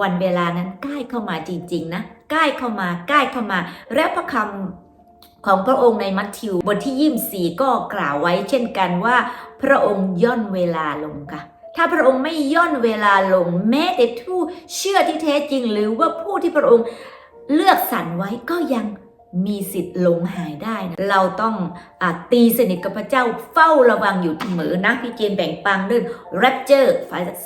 วันเวลานั้นใกล้เข้ามาจริงๆนะใกล้เข้ามาใกล้เข้ามา และพระคำของพระองค์ในมัทธิวบทที่ยี่สี่ก็กล่าวไว้เช่นกันว่า พระองค์ย่อนเวลาลงค่ะ ถ้าพระองค์ไม่ย่อนเวลาลง แม้แต่ผู้เชื่อที่แท้จริง หรือว่าผู้ที่พระองค์เลือกสรรไว้ก็ยัง มีสิทธิ์หลงหายได้นะเราต้องอตีสนิทกับพระเจ้าเฝ้าระวังอยู่เสมอนะพี่เจนแบ่งปังเรื่อง Rapture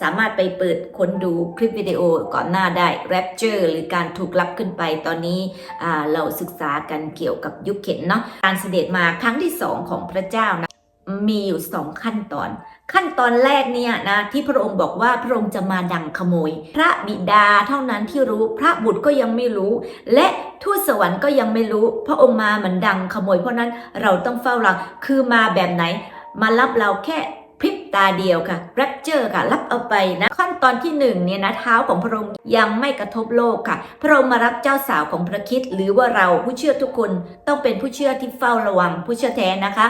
สามารถไปเปิดค้นดูคลิปวิดีโอก่อนหน้าได้ Rapture หรือการถูกรับขึ้นไปตอนนี้เราศึกษากันเกี่ยวกับยุคเข็นเนาะการเสด็จมาครั้งที่สองของพระเจ้านะมีอยู่สองขั้นตอน ขั้นตอนแรกเนี่ยนะที่พระองค์บอกว่าพระองค์จะมาดังขโมย พระบิดาเท่านั้นที่รู้พระบุตรก็ยังไม่รู้ และทูตสวรรค์ก็ยังไม่รู้ พระองค์มาเหมือนดังขโมย เพราะนั้นเราต้องเฝ้าระวังคือมาแบบไหน มารับเราแค่พริบตาเดียวค่ะแรปเจอร์ค่ะ รับเอาไปนะ ขั้นตอนที่หนึ่งเนี่ยนะเท้าของพระองค์ยังไม่กระทบโลกค่ะ พระองค์มารับเจ้าสาวของพระคิดหรือว่าเราผู้เชื่อทุกคนต้องเป็นผู้เชื่อที่เฝ้าระวังผู้เชื่อแท้นะคะ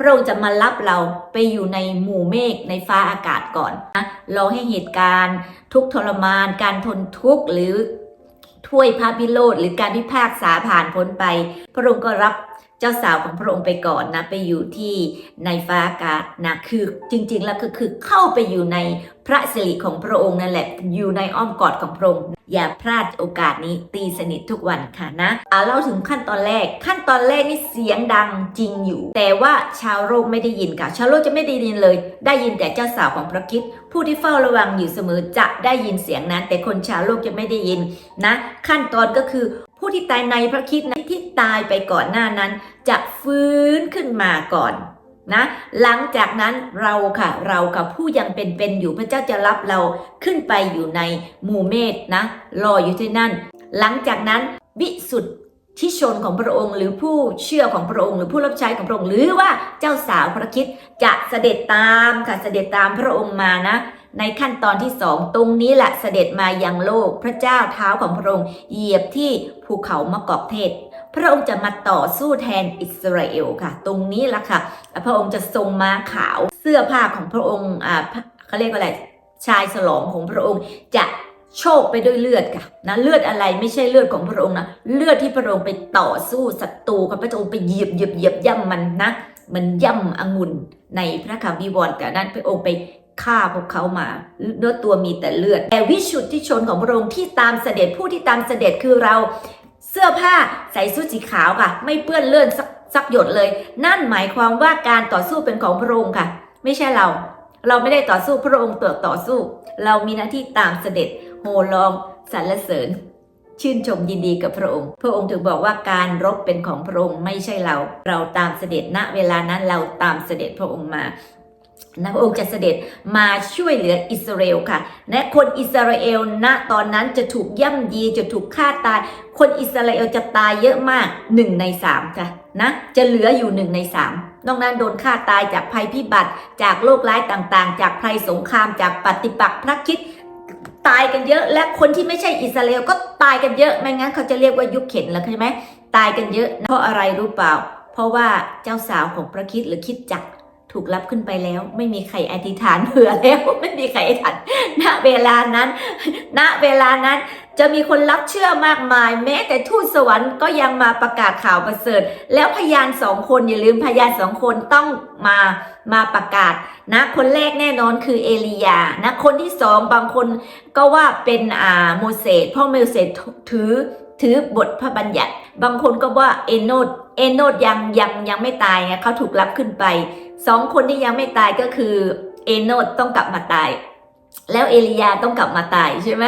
พระองค์จะมารับเราไปอยู่ในหมู่เมฆในฟ้าอากาศก่อนนะรอให้เหตุการณ์ ทุกทรมาน การทนทุกข์หรือถ้วยพระพิโรธหรือการพิพากษาผ่านพ้นไป พระองค์ก็รับ เจ้าสาวของพระองค์ไปก่อนนะไปอยู่ที่ในฟ้าอากาศนะคือจริง ๆ แล้วก็คือเข้าไปอยู่ในพระสิริของพระองค์นั่นแหละ อยู่ในอ้อมกอดของพระองค์อย่าพลาดโอกาสนี้ตีสนิททุกวันค่ะนะเอาเล่าถึงขั้นตอนแรก ขั้นตอนแรกนี่เสียงดังจริงอยู่ แต่ว่าชาวโลกไม่ได้ยินค่ะ ชาวโลกจะไม่ได้ยินเลย ได้ยินแต่เจ้าสาวของพระคิดผู้ที่เฝ้าระวังอยู่เสมอจะได้ยินเสียงนั้น แต่คนชาวโลกจะไม่ได้ยินนะ ขั้นตอนก็คือ ผู้ที่ตายในพระคิดนะที่ตายไปก่อนหน้านั้น จะฟื้นขึ้นมาก่อนนะหลังจากนั้นเราค่ะ เรากับผู้ยังเป็นๆอยู่พระเจ้าจะรับเราขึ้นไปอยู่ในหมู่เมฆนะรออยู่ที่นั่น หลังจากนั้นวิสุทธิชนของพระองค์ หรือผู้เชื่อของพระองค์ หรือผู้รับใช้ของพระองค์ หรือว่าเจ้าสาวพระคิดจะเสด็จตามค่ะเสด็จตามพระองค์มานะ ในขั้นตอนที่สองตรงนี้แหละเสด็จมายังโลก พระเจ้าเท้าของพระองค์เหยียบที่ภูเขามะกอกเทศ พระองค์จะมาต่อสู้แทนอิสราเอลค่ะ ตรงนี้แหละค่ะพระองค์จะทรงม้าขาวเสื้อผ้าของพระองค์อ่าเขาเรียกว่าอะไรชายสลองของพระองค์จะโชคไปด้วยเลือดค่ะนะเลือดอะไรไม่ใช่เลือดของพระองค์นะเลือดที่พระองค์ไปต่อสู้ศัตรูกับพระองค์ไปเหยียบเหยียบเหยียบย่ำมันนะมันย่ำองุ่นในพระคำวิวรณ์แต่นั้นพระองค์ไป ฆ่าพวกเขามาเนื้อตัวมีแต่เลือด แต่วิชุดทธิชนของพระองค์ที่ตามเสด็จผู้ที่ตามเสด็จคือเราเสื้อผ้าใส่ชุดสีขาวค่ะ ไม่เปื้อนเลื่อนสักสักหยดเลย นั่นหมายความว่าการต่อสู้เป็นของพระองค์ค่ะ ไม่ใช่เรา เราไม่ได้ต่อสู้พระองค์เติบต่อสู้ เรามีหน้าที่ตามเสด็จโห่ร้องสรรเสริญ ชื่นชมยินดีกับพระองค์ พระองค์ถึงบอกว่าการรบเป็นของพระองค์ไม่ใช่เรา เราตามเสด็จณเวลานั้นเราตามเสด็จพระองค์มา นะพระองค์จะเสด็จมาช่วยเหลืออิสราเอลค่ะและคนอิสราเอลณตอนนั้นจะถูกย่ำยีจะถูกฆ่าตาย คนอิสราเอลจะตายเยอะมากหนึ่งในสามค่ะนะจะเหลืออยู่หนึ่งในสามนอกนั้นโดนฆ่าตายจากภัยพิบัติ จากโรคร้ายต่างๆ จากภัยสงคราม จากปฏิปักษ์พระคิดตายกันเยอะและคนที่ไม่ใช่อิสราเอลก็ตายกันเยอะไม่งั้นเขาจะเรียกว่ายุคเข็นแล้วใช่ไหมตายกันเยอะเพราะอะไรรู้เปล่า เพราะว่าเจ้าสาวของพระคิดหรือคิดจักร ถูกรับขึ้นไปแล้ว ไม่มีใครอธิษฐานเผื่อแล้ว ไม่มีใครอธิษฐานณเวลานั้น ณเวลานั้นจะมีคนรับเชื่อมากมาย แม้แต่ทูตสวรรค์ก็ยังมาประกาศข่าวประเสริฐ แล้วพยานสองคนอย่าลืมพยานสองคนต้องมามาประกาศนะคนแรกแน่นอนคือเอลียานะคนที่สองบางคนก็ว่าเป็นอ่าโมเสสเพราะโมเสสถือถือบทพระบัญญัติ บางคนก็ว่าเอโนดเอโนดยังยังยังไม่ตายไงเขาถูกรับขึ้นไป สองคนที่ยังไม่ตายก็คือเอโนดต้องกลับมาตาย แล้วเอลียาต้องกลับมาตายใช่ไหม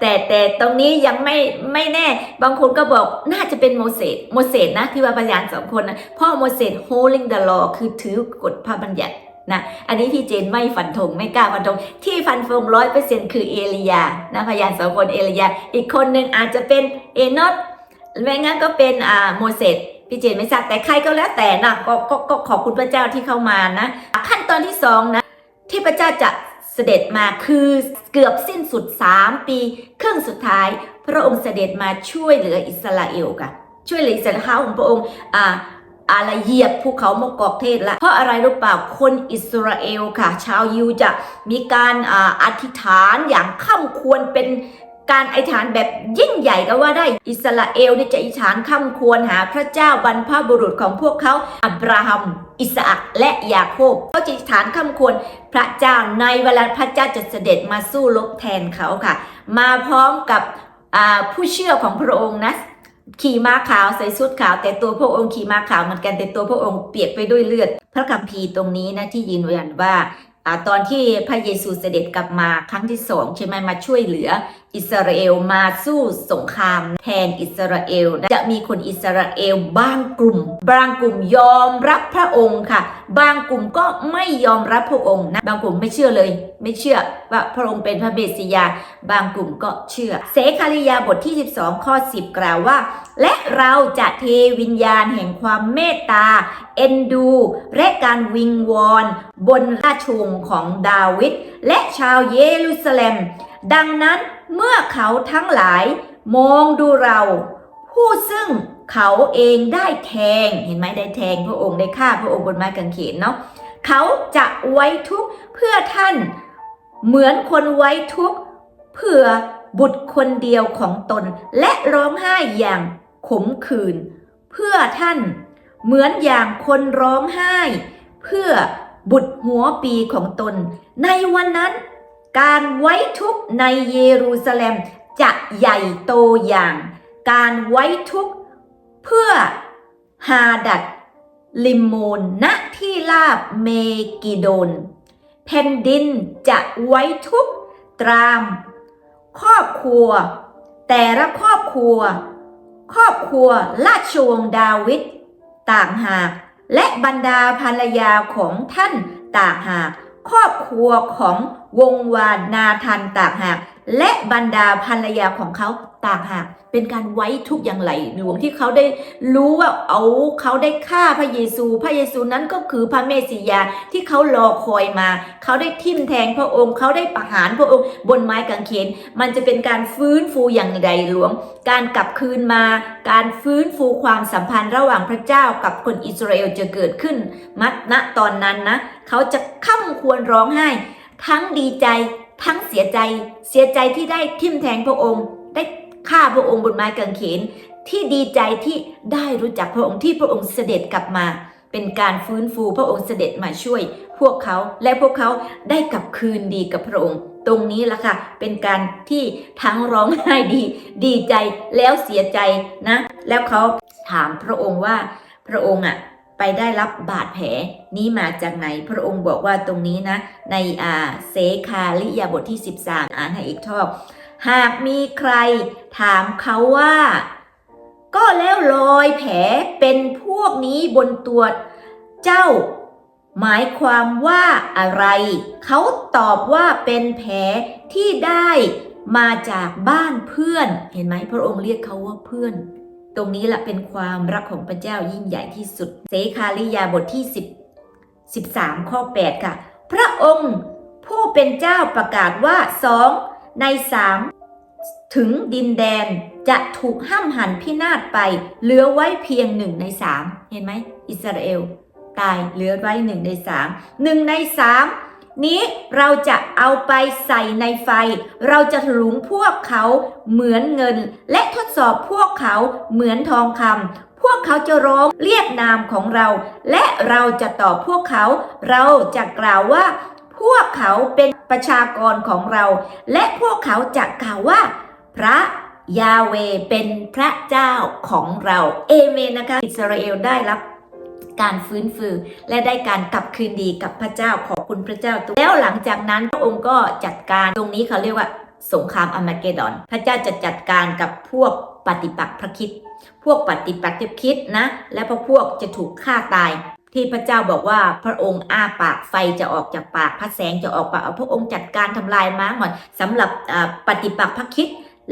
แต่แต่ตรงนี้ยังไม่ไม่แน่ บางคนก็บอกน่าจะเป็นโมเสสโมเสสนะที่ว่าพยานสองคนนะพ่อโมเสส holding the law คือถือกฎพระบัญญัตินะอันนี้พี่เจนไม่ฟันธงไม่กล้าฟันธงที่ฟันธงร้อยเปอร์เซ็นต์คือเอลียานะพยานสองคนเอลียา อีกคนหนึ่งอาจจะเป็นเอโนดไม่งั้นก็เป็นอ่าโมเสส พี่เจนไม่ทราบแต่ใครก็แล้วแต่นะกก็ก็ขอบคุณพระเจ้าที่เข้ามานะ ขั้นตอนที่สองนะที่พระเจ้าจะเสด็จมาคือเกือบสิ้นสุด3ปี ครึ่งสุดท้าย พระองค์เสด็จมาช่วยเหลืออิสราเอลค่ะ ช่วยเหลืออิสราเอลของพระองค์อ่าอะไรเหยียบภูเขามกอกเทศละเพราะอะไรรู้เปล่าคนอิสราเอลค่ะ ชาวยิวจะมีการอาอธิษฐานอย่างข้ามควรเป็น การอธิษฐานแบบยิ่งใหญ่ก็ว่าได้อิสราเอลนี่จะอธิษฐานข้าควรหาพระเจ้าบรรพบุรุษของพวกเขาอับราฮัม อิสอักและยาโคบเขาจะอธิษฐานข้าควรพระเจ้าในเวลาพระเจ้าจะเสด็จมาสู้รบแทนเขาค่ะ มาพร้อมกับผู้เชื่อของพระองค์นะขี่ม้าขาวใส่ชุดขาว แต่ตัวพระองค์ขี่ม้าขาวเหมือนกันแต่ตัวพระองค์เปียกไปด้วยเลือด พระคัมภีร์ตรงนี้นะที่ยืนยันว่าอาตอนที่พระเยซูเสด็จกลับมาครั้งที่สองใช่ไหมมาช่วยเหลืออิสราเอลมาสู้สงครามแทนอิสราเอล จะมีคนอิสราเอลบางกลุ่ม บางกลุ่มยอมรับพระองค์ค่ะ บางกลุ่มก็ไม่ยอมรับพระองค์นะ บางกลุ่มไม่เชื่อเลย ไม่เชื่อว่าพระองค์เป็นพระเบสิยา บางกลุ่มก็เชื่อ เสคาริยาบทที่ 12 ข้อ 10 กล่าวว่า และเราจะเทวิญญาณแห่งความเมตตา เอ็นดู และการวิงวอน บนราชวงศ์ของดาวิดและชาวเยรูซาเล็ม ดังนั้นเมื่อเขาทั้งหลาย มองดูเรา ผู้ซึ่งเขาเองได้แทงเห็นไหมได้แทงพระองค์ได้ฆ่าพระองค์บนไม้กางเขนเนาะเขาจะไว้ทุกข์เพื่อท่าน เหมือนคนไว้ทุกข์เพื่อบุตรคนเดียวของตน และร้องไห้อย่างขมขื่นเพื่อท่าน เหมือนอย่างคนร้องไห้ เพื่อบุตรหัวปีของตน ในวันนั้น การไว้ทุกข์ในเยรูซาเล็มจะใหญ่โตอย่าง การไว้ทุกข์เพื่อฮาดัดลิมโมนณที่ลาบเมกิโดนแผ่นดินจะไว้ทุกข์ตราม ครอบครัว แต่ละครอบครัว ครอบครัวราชวงศ์ดาวิดต่างหาก และบรรดาภรรยาของท่านต่างหาก ครอบครัวของวงวานนาทันต่างหาก และบรรดาภรรยาของเขา ต่างหากเป็นการไว้ทุกข์อย่างไหลหลวงที่เขาได้รู้ว่าเอาเขาได้ฆ่าพระเยซู พระเยซูนั้นก็คือพระเมสสิยาที่เขารอคอยมา เขาได้ทิ่มแทงพระองค์ เขาได้ประหารพระองค์ บนไม้กางเขน มันจะเป็นการฟื้นฟูอย่างใดหลวง การกลับคืนมา การฟื้นฟูความสัมพันธ์ระหว่างพระเจ้ากับคนอิสราเอลจะเกิดขึ้น มัดณตอนนั้นนะ เขาจะค่ำควรร้องไห้ ทั้งดีใจ ทั้งเสียใจ เสียใจที่ได้ทิ่มแทงพระองค์ ได้ ฆ่าพระองค์บนไม้กางเขนที่ดีใจที่ได้รู้จักพระองค์ที่พระองค์เสด็จกลับมา เป็นการฟื้นฟูพระองค์เสด็จมาช่วย พวกเขาและพวกเขาได้กลับคืนดีกับพระองค์ ตรงนี้ล่ะค่ะ เป็นการที่ทั้งร้องไห้ดี ดีใจแล้วเสียใจนะ แล้วเขาถามพระองค์ว่าพระองค์อะไปได้รับบาดแผลนี้มาจากไหนพระองค์บอกว่าตรงนี้นะ ในอ่าเสคาลิยาบทที่ 13 อ่านให้อีกทอบ หากมีใครถามเขาว่า ก็แล้วรอยแผลเป็นพวกนี้บนตัวเจ้า หมายความว่าอะไร เขาตอบว่าเป็นแผลที่ได้มาจากบ้านเพื่อน เห็นไหมพระองค์เรียกเขาว่าเพื่อน ตรงนี้แหละเป็นความรักของพระเจ้ายิ่งใหญ่ที่สุด เสคาลิยาบทที่10 13 ข้อ 8 ค่ะ พระองค์ผู้เป็นเจ้าประกาศว่าสอง ในสามถึงดินแดนจะถูกห้ามหันพินาศไป เหลือไว้เพียงหนึ่งในสามเห็นไหมอิสราเอลตายเหลือไว้หนึ่งในสามหนึ่งในสามนี้เราจะเอาไปใส่ในไฟ เราจะถลุงพวกเขาเหมือนเงิน และทดสอบพวกเขาเหมือนทองคำพวกเขาจะร้องเรียกนามของเรา และเราจะตอบพวกเขา เราจะกล่าวว่า พวกเขาเป็นประชากรของเรา และพวกเขาจะกล่าวว่า พระยาเวเป็นพระเจ้าของเรา เอเมนนะคะ อิสราเอลได้รับการฟื้นฟูและได้การกลับคืนดีกับพระเจ้าขอบคุณพระเจ้าแล้วหลังจากนั้นพระองค์ก็จัดการตรงนี้เขาเรียกว่าสงครามอามาเกดอน พระเจ้าจะจัดการกับพวกปฏิปักษ์พระคิด พวกปฏิปักษ์พระคิดนะ และพวกพวกจะถูกฆ่าตาย ที่พระเจ้าบอกว่าพระองค์อ้าปากไฟจะออกจากปากพระแสงจะออกปากเอาพระองค์จัดการทำลายม้าหมดสำหรับปฏิปักษ์พระคิด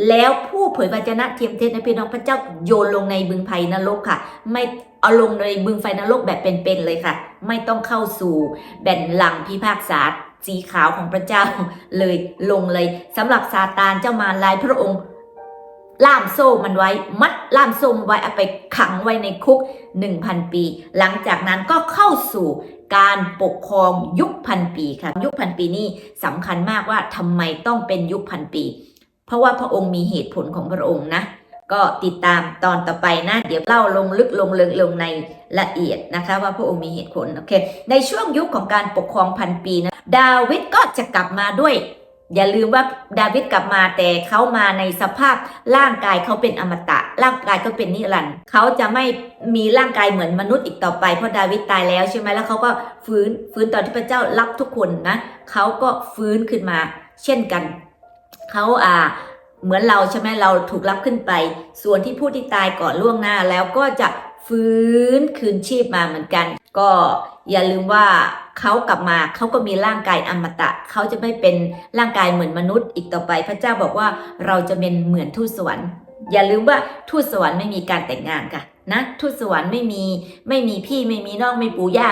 แล้วผู้เผยวจนะเทียมเทศในพี่น้องพระเจ้าโยนลงในบึงไฟนรกค่ะ ไม่เอาลงในบึงไฟนรกแบบเป็นๆเลยค่ะ ไม่ต้องเข้าสู่แบนหลังพิพากษาสีขาวของพระเจ้าเลยลงเลยสำหรับซาตานเจ้ามารลายพระองค์ ล่ามโซ่มันไว้ มัดล่ามโซ่มันไว้เอาไปขังไว้ในคุก 1,000 ปี หลังจากนั้นก็เข้าสู่การปกครองยุคพันปีค่ะ ยุคพันปีนี้สำคัญมากว่าทำไมต้องเป็นยุคพันปี เพราะว่าพระองค์มีเหตุผลของพระองค์นะก็ติดตามตอนต่อไปนะ เดี๋ยวเล่าลงลึกลงลึกลงในละเอียดนะคะ ว่าพระองค์มีเหตุผลโอเค ในช่วงยุคของการปกครองพันปีนะ ดาวิดก็จะกลับมาด้วย อย่าลืมว่าดาวิดกลับมาแต่เขามาในสภาพร่างกายเขาเป็นอมตะ ร่างกายเขาเป็นนิรันดร์เขาจะไม่มีร่างกายเหมือนมนุษย์อีกต่อไปเพราะดาวิดตายแล้วใช่ไหมแล้วเขาก็ฟื้นฟื้นตอนที่พระเจ้ารับทุกคนนะเขาก็ฟื้นขึ้นมาเช่นกันเขาอ่าเหมือนเราใช่ไหมเราถูกรับขึ้นไป ส่วนที่ผู้ที่ตายก่อนล่วงหน้าแล้วก็จะฟื้นคืนชีพมาเหมือนกัน ก็อย่าลืมว่าเขากลับมาเขาก็มีร่างกายอมตะ เขาจะไม่เป็นร่างกายเหมือนมนุษย์อีกต่อไป พระเจ้าบอกว่าเราจะเป็นเหมือนทูตสวรรค์ อย่าลืมว่าทูตสวรรค์ไม่มีการแต่งงานค่ะนะทูตสวรรค์ไม่มีไม่มีพี่ไม่มีน้องไม่ปู่ย่า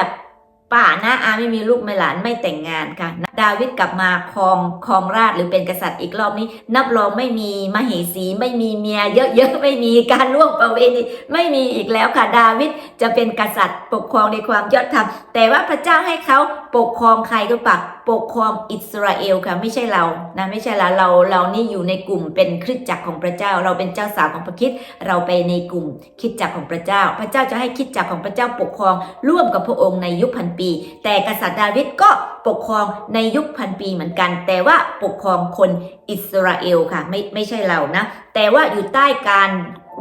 ป้านะอาไม่มีลูกไม่หลานไม่แต่งงานค่ะ ดาวิดกลับมาครองครองราชหรือเป็นกษัตริย์อีกรอบนี้ นับรองไม่มีมเหสีไม่มีเมีย เยอะๆไม่มีการล่วงประเวณีไม่มีอีกแล้วค่ะ ดาวิดจะเป็นกษัตริย์ปกครองในความยอดธรรมแต่ว่าพระเจ้าให้เขาปกครองใครก็ปักปกครองอิสราเอลค่ะไม่ใช่เรานะไม่ใช่เราเราเรานี่อยู่ในกลุ่มเป็นคริสตจักรของพระเจ้า เราเป็นเจ้าสาวของพระคิดเราไปในกลุ่มคริดจักรของพระเจ้า พระเจ้าจะให้คริดจักรของพระเจ้าปกครองร่วมกับพระองค์ในยุคพันปี แต่กษัตริย์ดาวิดก็ปกครองในยุคพันปีเหมือนกัน แต่ว่าปกครองคนอิสราเอลค่ะไม่ไม่ใช่เรานะ แต่ว่าอยู่ใต้การ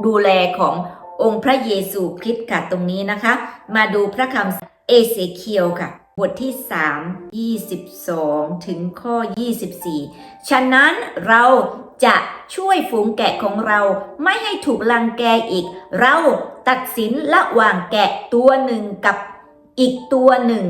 ดูแลขององค์พระเยซูคริสต์ค่ะตรงนี้นะคะ มาดูพระคำเอเสเคียวค่ะ บทที่ 3 22 ถึงข้อ 24 ฉะนั้นเราจะช่วยฝูงแกะของเราไม่ให้ถูกลังแกอีก เราตัดสินระหว่างแกะตัวหนึ่งกับ อีกตัวหนึ่ง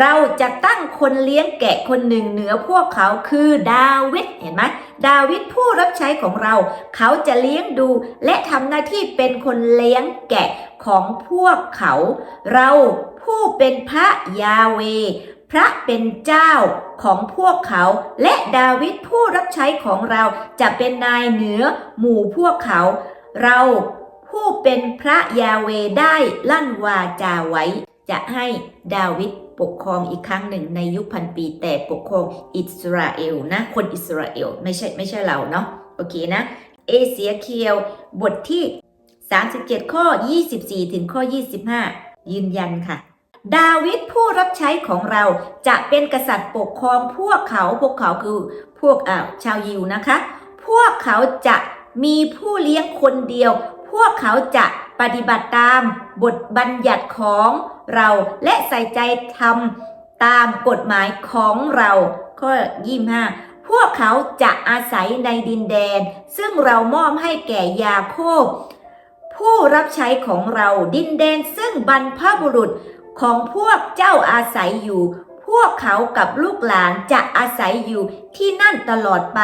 เราจะตั้งคนเลี้ยงแกะคนหนึ่งเหนือพวกเขาคือดาวิดเห็นไหมดาวิดผู้รับใช้ของเรา เขาจะเลี้ยงดูและทำหน้าที่เป็นคนเลี้ยงแกะของพวกเขา เราผู้เป็นพระยาเว พระเป็นเจ้าของพวกเขา และดาวิดผู้รับใช้ของเราจะเป็นนายเหนือหมู่พวกเขา เราผู้เป็นพระยาเวได้ลั่นวาจาไว้ จะให้ดาวิดปกครองอีกครั้งหนึ่งในยุคพันปีแต่ปกครองอิสราเอลนะ คนอิสราเอลไม่ใช่ไม่ใช่เราเนาะโอเคนะ เอเสียเคียวบทที่ 37 ข้อ 24 ถึงข้อ 25 ยืนยันค่ะ ดาวิดผู้รับใช้ของเราจะเป็นกษัตริย์ปกครองพวกเขาพวกเขาคือพวกอ่าชาวยิวนะคะ พวกเขาจะมีผู้เลี้ยงคนเดียว พวกเขาจะ ปฏิบัติตามบทบัญญัติของเราและใส่ใจทำตามกฎหมายของเราข้อ25พวกเขาจะอาศัยในดินแดน ซึ่งเรามอบให้แก่ยาโคบ ผู้รับใช้ของเราดินแดนซึ่งบรรพบุรุษของพวกเจ้าอาศัยอยู่ พวกเขากับลูกหลานจะอาศัยอยู่ที่นั่นตลอดไป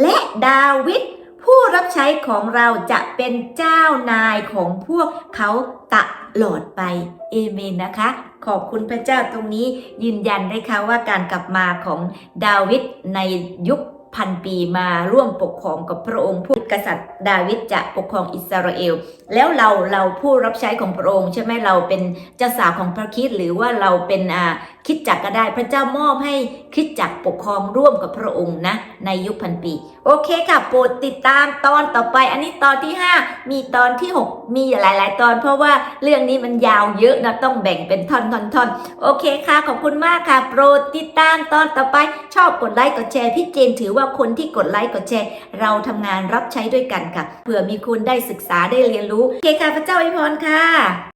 และดาวิด ผู้รับใช้ของเราจะเป็นเจ้านายของพวกเขาตลอดไป เอเมนนะคะ ขอบคุณพระเจ้าตรงนี้ยืนยันได้ค่ะว่าการกลับมาของดาวิดในยุค พันปีมาร่วมปกครองกับพระองค์ผู้กษัตริย์ดาวิดจะปกครองอิสราเอล แล้วเราเราผู้รับใช้ของพระองค์ ใช่ไหมเราเป็นเจ้าสาวของพระคิดหรือว่าเราเป็นอ่าคิดจักก็ได้ พระเจ้ามอบให้คิดจักปกครองร่วมกับพระองค์นะ ในยุคพันปี โอเคค่ะโปรดติดตามตอนต่อไป อันนี้ตอนที่ 5 มีตอนที่ 6 มีหลาย ๆ ตอน เพราะว่าเรื่องนี้มันยาวเยอะนะต้องแบ่งเป็นท่อนๆๆโอเคค่ะขอบคุณมากค่ะ โปรดติดตามตอนต่อไป ชอบกดไลค์กดแชร์พี่เจนถือว่าคนที่กดไลค์กดแชร์ เราทำงานรับใช้ด้วยกันค่ะ เผื่อมีคุณได้ศึกษาได้เรียนรู้โอเคค่ะพระเจ้าอวยพรค่ะ